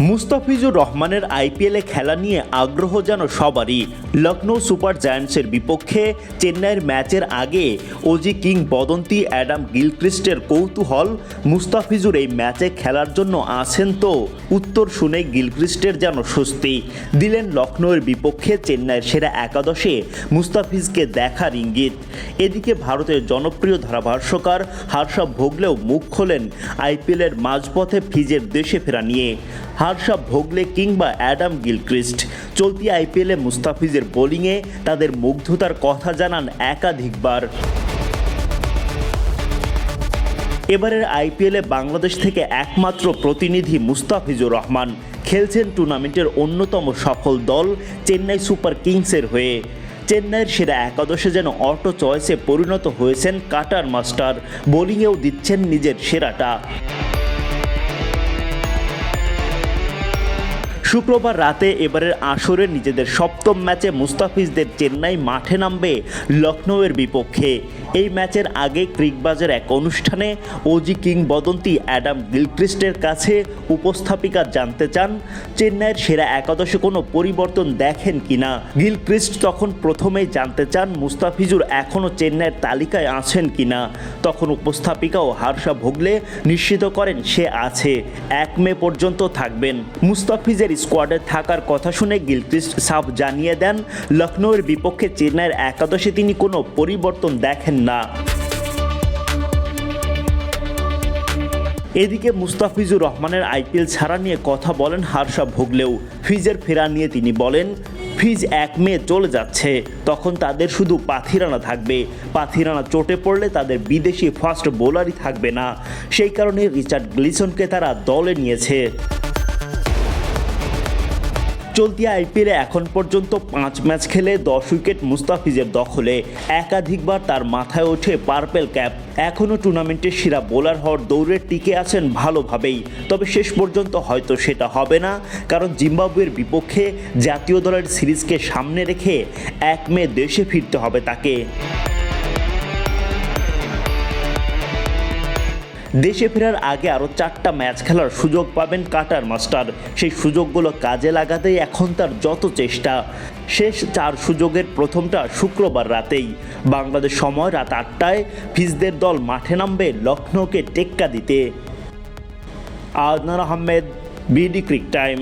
মুস্তাফিজুর রহমানের আইপিএলে খেলা নিয়ে আগ্রহ যেন সবারই লখনৌ সুপার জায়ান্টসের বিপক্ষে চেন্নাইয়ের ম্যাচের আগে ওজি কিং বদন্তি, অ্যাডাম গিলক্রিস্টের কৌতূহল মুস্তাফিজুর এই ম্যাচে খেলার জন্য আছেন তো? উত্তর শুনে গিলক্রিস্টের যেন স্বস্তি। দিলেন লখনৌয়ের বিপক্ষে চেন্নাইয়ের সেরা একাদশে মুস্তাফিজকে দেখার ইঙ্গিত। এদিকে ভারতের জনপ্রিয় ধারাভাষ্যকার হার্ষা ভোগলেও মুখ খোলেন আইপিএলের মাঝপথে ফিজের দেশে ফেরা নিয়ে। হার্ষা ভোগলে কিংবা অ্যাডাম গিলক্রিস্ট। চলতি আইপিএলে মুস্তাফিজের বোলিংয়ে তাদের মুগ্ধতার কথা জানান একাধিকবার। এবারের আইপিএলে বাংলাদেশ থেকে একমাত্র প্রতিনিধি মুস্তাফিজুর রহমান। খেলছেন টুর্নামেন্টের অন্যতম সফল দল চেন্নাই সুপার কিংসের হয়ে। চেন্নাইয়ের সেরা একাদশে যেন অটো চয়েসে পরিণত হয়েছেন কাটার মাস্টার। বোলিংয়েও দিচ্ছেন নিজের সেরাটা। শুক্রবার রাতে এবারের আসরে নিজেদের সপ্তম ম্যাচে মুস্তাফিজদের চেন্নাই মাঠে নামবে লখনৌয়ের বিপক্ষে। এই ম্যাচের আগে ক্রিকবাজের এক অনুষ্ঠানে ওজি কিংবদন্তি অ্যাডাম গিলক্রিস্টের কাছে উপস্থাপিকা জানতে চান, চেন্নাইয়ের সেরা একাদশে কোনো পরিবর্তন দেখেন কিনা। গিলক্রিস্ট তখন প্রথমেই জানতে চান মুস্তাফিজুর এখনও চেন্নাইয়ের তালিকায় আছেন কিনা। তখন উপস্থাপিকাও হার্ষা ভোগলে নিশ্চিত করেন সে আছে। এক মে পর্যন্ত থাকবেন। মুস্তাফিজের স্কোয়াডে থাকার কথা শুনে গিলক্রিস্ট সাফ জানিয়ে দেন, লখনৌয়ের বিপক্ষে চেন্নাইয়ের একাদশে তিনি কোনো পরিবর্তন দেখেন না। এদিকে মুস্তাফিজুর রহমানের আইপিএল ছাড়া নিয়ে কথা বলেন হার্ষা ভোগলেও। ফিজের ফেরা নিয়ে তিনি বলেন, ফিজ এক মে চলে যাচ্ছে, তখন তাদের শুধু পাথিরানা থাকবে। পাথিরানা চোটে পড়লে তাদের বিদেশি ফাস্ট বোলারই থাকবে না। সেই কারণে রিচার্ড গ্লিসনকে তারা দলে নিয়েছে। চলতি আইপিএলে এখন পর্যন্ত পাঁচ ম্যাচ খেলে দশ উইকেট মুস্তাফিজের দখলে। একাধিকবার তার মাথায় ওঠে পার্পেল ক্যাপ। এখনও টুর্নামেন্টের সেরা বোলার হওয়ার দৌড়ে টিকে আছেন ভালোভাবেই। তবে শেষ পর্যন্ত হয়তো সেটা হবে না, কারণ জিম্বাবুয়ের বিপক্ষে জাতীয় দলের সিরিজকে সামনে রেখে এক মে দেশে ফিরতে হবে তাকে। দেশে ফেরার আগে আরও চারটা ম্যাচ খেলার সুযোগ পাবেন কাটার মাস্টার। সেই সুযোগগুলো কাজে লাগাতেই এখন তার যত চেষ্টা। শেষ চার সুযোগের প্রথমটা শুক্রবার রাতেই। বাংলাদেশ সময় রাত আটটায় ফিজদের দল মাঠে নামবে লখনৌকে টেক্কা দিতে। Ajnar Ahmed, BD cric time.